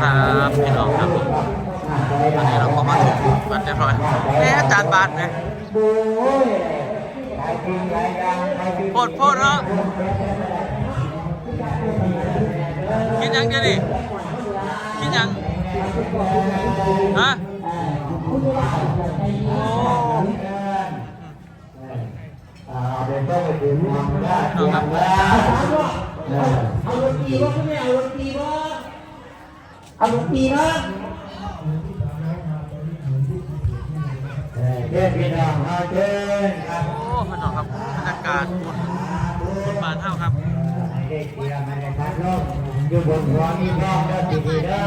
ครับพี่น้องครับผมวันนี้เราก็มาถึงกันเรียบร้อยแม่อาจารย์บาทไหมโพดโพดเนาะกินยังเดี๋ยวนี้กินยังฮะโอ้เองไปถึงทางด้านเดียวแล้วเอาดนตรีวะไม่เอาดนตรีวะ เอาดนตรีนะเพื่พี่น้องเอาเชิญครับโอ้พี่น้องครับบรรยากาศบุญบุญบานเท่าครับให้ได้เกียร์มาในพัดลมอยู่บนหัวมีทองเด้อดีๆเด้อ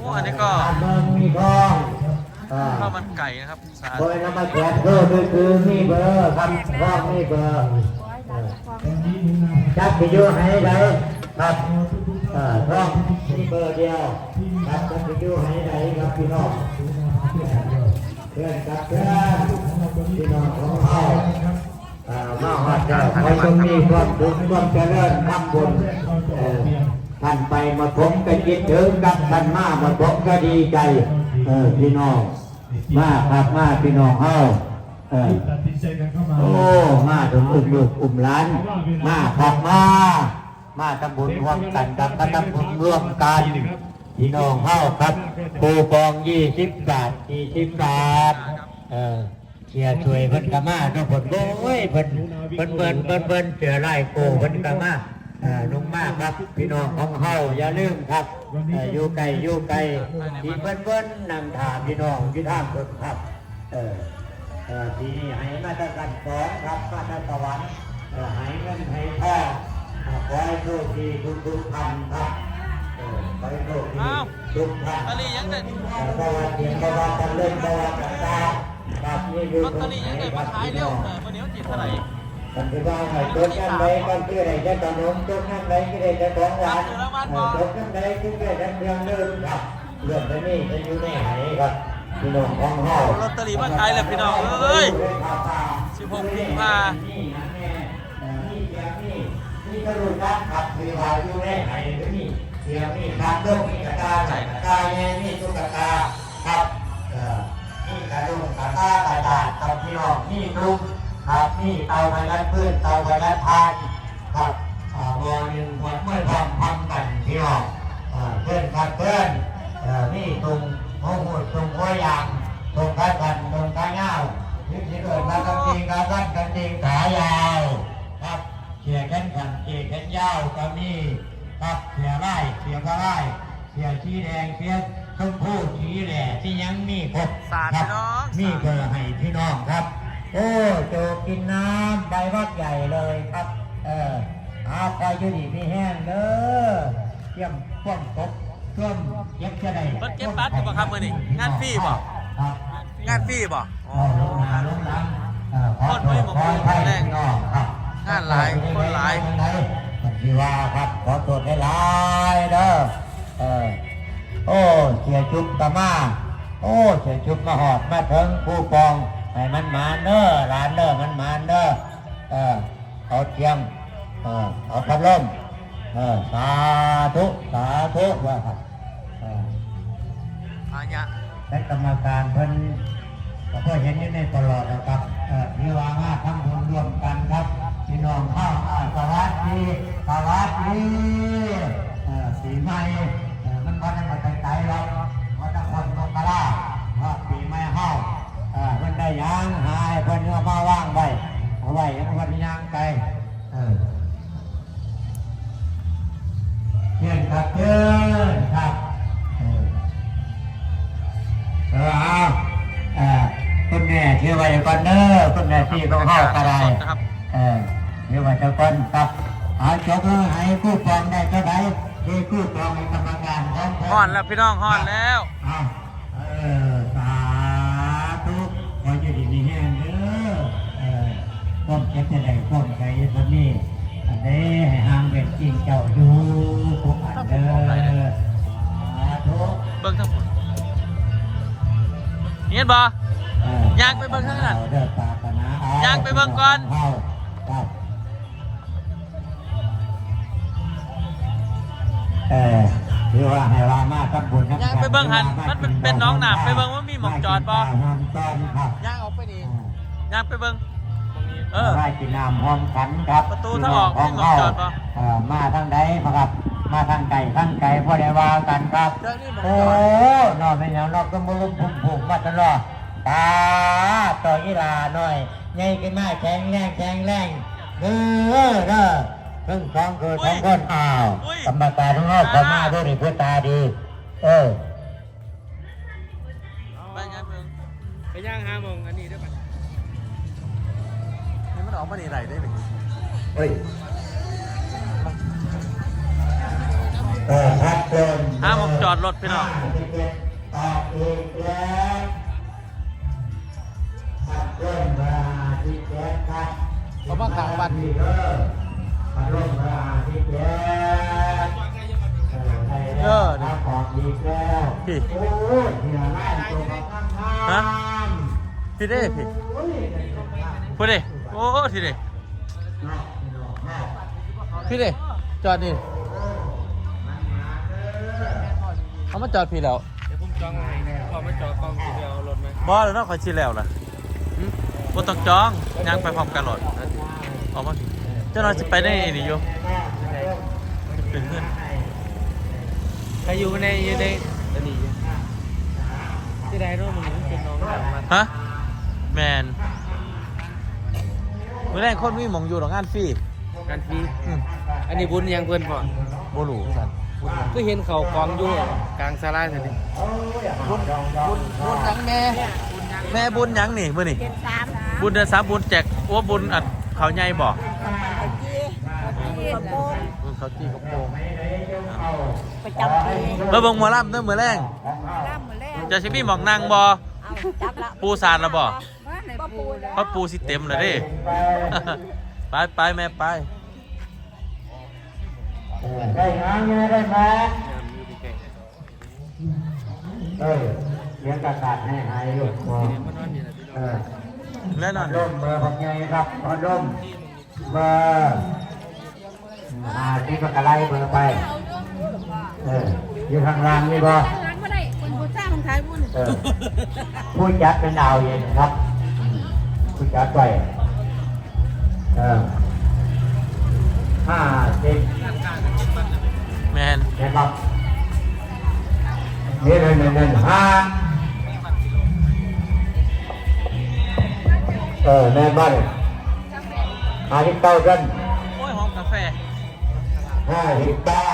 โอ้อันนี้ก็เมืองมีทองข้าวมันไก่นะครับสาโดยน้ำมาแจกเพิ่มคือคือมีเบอร์ครับทองมีเบอร์จับไปอยู่ให้ได้ครับเอ่อทอง เบอร์เดียวครับจับไปอยู่ให้ได้ครับพี่น้องเพื่อนกับเพื่อนพี่น้องของเขาเอ่อมาหอดเจ้าขอจงมีความสุขความเจริญทำบุญท่านไปมาผมก็คิดถึงกับท่านมามาผมก็ดีใจพี่น้องมาครับมาพี่น้องเฮาเออตัดสินใจกันเข้ามาโอ้ มาถึงอุ้มลูกอุ้มหลาน มาครับมา มาทำบุญร่วมกันกับมาทำบุญร่วมกันพี่น้องเฮาครับปูปองยี่สิบบาทยี่สิบบาทเออเชียช่วยเพิ่นกะมาทุกคนโอ้ยเพิ่นเพิ่นเพิ่นเพิ่นเพิ่นเสือไล่โกเพิ่นกะมาลุงมากครับพี่น้องของเฮาอย่าลืมครับอยู่ไกลอยู่ไกลที่เพิ่นเพิ่นนำทางพี่น้องที่ทางเพิ่นครับเออทีนี้ให้มาตรการสองครับมาตรสวรรค์เออให้เงินให้ทองอ่า ขอให้โชคดีทุกทุกท่านครับขอให้โชคดีทุกท่านลอตเตอนนี้ยังเด็ดสวัสดีครับท่านเล่นสวัสดีครับครับนี่คือลอตเตอรี่ยังเด็ดมาขายเร็วเออวันนี้มันจิตเท่าไหร่ผมจะว่าให้ตัวนั่นไหนก็คือได้จะขนมตัวนั่นไหนก็ได้จะของหวานตัวนั่นไหนก็ได้จะเครื่องดื่มครับเรื่องนี้จะอยู่ในไหนครับพี่น้องของเฮาลอตเตอรี่มาขายแล้วพี่น้องเอ้ย16กุมภานี่นะ ก็รู้จักครับคือว่ายู่ในไหนนี่เสียงนี่ครับเรื่องนี่กระตาใส่กระตาแง่นี่ตุ๊กตาครับเออนี่กระดุมกระตากระดาษกับพี่น้องนี่กลุ่มครับนี่เตาไฟรัดพืชเตาไฟรัดทานครับอ่าวอหนึ่งวัดเมื่อทำทำกันพี่น้องอ่าเพื่อนครับเพื่อนเออนี่ตรงหัวหูตรงหัวยางตรงขากันตรงขาเงาที่เกิดมากันจริงกันสั้นกันจริงขายาวครับ เขี่ยแขนขันเขี่ยแขนยาวก็มีครับเขี่ยไร่เขี่ยพระไร่เขี่ยชีแดงเขี่ยชมพูสีแหล่ที่ยังมีครบสาดครัพี่น้องมีเบอร์ให้พี่น้องครับ โอ้โจกินน้ำใบวัดใหญ่เลยครับ เอออาไปอยู่ดีพี่แห้งเด้อเยี่ยมพ่วงตกช่วมเย็บจะได้เพิ่นเก็บบัตรอยู่บ่ครับมื้อนี้งานฟรีบ่ครับงานฟรีบ่อ๋อเอาลงมาลงน้ำเอ่อขอโทษขอให้พี่น้องครับ งานหลายคนหลายที่ว่าครับขอโทษหลายๆเด้อเออโอ้เสียจุบตะมาโอ้เสียจุบมาหอดมาถึงผู้ปองให้มันมาเน้อหลานเน้อมันมาเน้อเออเอาเทียมเออเอาพัดลมเออสาธุสาธุว่าครับเอออาญะและกรรมการเพิ่นก็เพื่อเห็นอยู่ในตลอดนะครับเออที่ว่ามาทำบุญร่วมกันครับ พี่น้องข้าวอ่าสวัสดีสวัสดีเออสีใหม่เออมันก็ได้มาไกลๆหรอกว่าจะคนตกกะลาว่าปีใหม่เฮาเออเพิ่นได้ยางหายเพิ่นเอามาว่างไว้เอาไว้เพิ่นยางไกลเออเชิญครับเชิญครับเออเออเอาคุณแม่เชื่อไว้ก่อนเด้อคุณแม่ที่ของเฮาก็ได้นะครับเออ เชื่อไว้เจ้าก่อนครับเอาจบเลยให้ผู้ปองได้เท่าไหร่ที่ผู้ปองในกรรมการของผมฮ้อนแล้วพี่น้องฮ้อนแล้วเอาเออสาธุขออยู่ดีมีแห้งเด้อเออก้มเจ็บจะได้ก้มใจคนนี้อันนี้ให้ห่างเป็นจริงเจ้าอยู่ทุกอันเด้อสาธุเบิ่งทั้งหมดเห็นบ่ ย่างไปเบิ่งข้างหลังย่างไปเบิ่งก่อน เออคือว่าให้ว่ามาทำบุญำย่างไปเบิ่งหันมันเป็นเป็นน้องหนาไปเบิ่งว่ามีหม่องจอดบ่มากินข้าวหอมต้นครับย่างออกไปนี่ย่างไปเบิ่งเออได้กินน้ำหอมขันครับประตูทางออกของมีหม่องเขาจอดบ่เอ่อมาทางใดครับ มาทางไก่ทางไก่พ่อได้ว่ากันครับเดี๋ยวนี้หม่องโอ้จอดนอนไม่ยังนอกก็มาลุกพุ่มพุ่มมาตลอดตาต่อยีลาหน่อยใหญ่ขึ้นมาแข็งแรงแข็งแรงเด้อเด้อ เพิ่งสองคือสองคนอ้าวกรรมการทั้งนอกเขามาด้วยนี่เพื่อตาดี เออไปย่างเบิ่งไปย่างห้าโมงอันนี้ด้วยกันนี่มันออกมานี่ไหนได้ไหมเฮ้ยเออครับเกินห้าโมงจอดรถพี่น้องตอบอีกแล้วครับเริ่มมาที่แจ๊คครับเอามาขังบัตรที่เร่มมาเริ่มมาที่แจ๊คเออได้แล้วขอบอีแล้วพี่โอ้ยเดี๋ยวไล่ตัวมาข้างฮะพี่เด้พี่พูดดิโอ้ทีเด้พี่เด้จอดนี่เขามาจอดพี่แล้วเดี๋ยวผมจองพอมาจอดกองทีเดียวรถไหมบอแล้วเนาะคอยชิแล้วล่ะบ่ต้องจองย่างไปพร้อมกันโหลดออกมาเจ้าน้อยสิไปได้นี่อยู่เป็นเพื่อนใครอยู่ในอยู่ในอันนี้อยู่ที่ใดเนาะมันเป็นน้องหลังมาฮะแมนมื้อแรกคนมีหมองอยู่หรอกงานฟรีกันฟรีอืมอันนี้บุญยังเพื่อนพ่อบ่รู้สั่นก็เห็นเขากองอยู่กลางสลายเท่านี้บุญบุญบุญหยังแม่แม่บุญหยังนี่มื้อนี่บุญเดือนสามบุญแจกโอ้บุญอัด เขาวใหญ่บ่บุญเขาจี้กระโปรงประจำปีเบิ่งหมอลำเด้อมื้อแรงน้ำมือแรกจะสิมีหมองนางบ่เอาจับละปูสาดแล้วบ่บ่ปูแล้วเพราะปูสิเต็มเลยเด้ ไปไปแม่ไปได้งานเงี้ยได้ไหมงามอยู่ที่แก่เออเลี้ยงกระสัดให้หายลูกพอเนี่ยมันนอนอ ยู่นะพี่น้เอองอแน่นอน ร่มเบอร์ของไงครับพอร่มเบอร์อ่าที่ปากกาไลเบอร์ไป เอออยู่ข้างล่างนี่บ่ร้านบ่ได้คนผู้สร้างของขายบุญเออผู้จัดเป็นดาวเย็นครับผู้จัดไปเออห้าสิบแมน นะครับนี่หนึ่งหนึ่งหนึ่งห้า เออแม่บ้านห้าสิบเก้ากันโอ้ยหอมกาแฟห้าสิบเก้า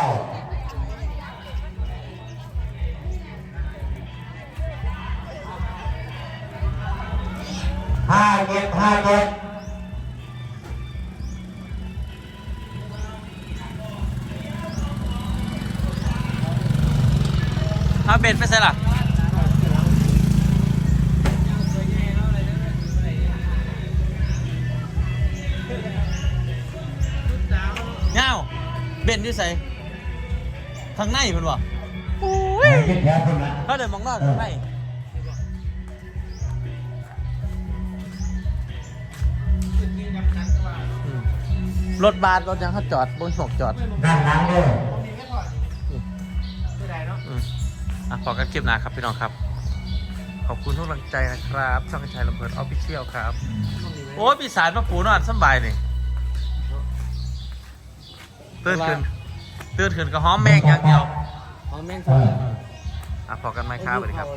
ห้าเจ็ดห้าเจ็ดเอาเบ็ดไปใส่ล่ะ เบ็ดที่ใส่ข้างในเพิ่นบ่ห้าเจ็ดแถวคนละถ้าเดินมองนอกข้างในอืมรถบาสรถยังเขาจอดบนสกจอดด้านหลังเลยที่ใดเนาะอืมอะพอกันคลิปหน้าครับพี่น้องครับ ขอบคุณทุกกำลังใจนะครับ ช่องกระชายลำเพลินออฟฟิเชียลครับ โอ้ยปีศาจมาปูนอนสำบายนี่ตื่นขึ้น ตื่นขึ้นก็หอมแมงอย่างเดียวของแม่งเอออะพอกันไหมครับสวัสดีครับ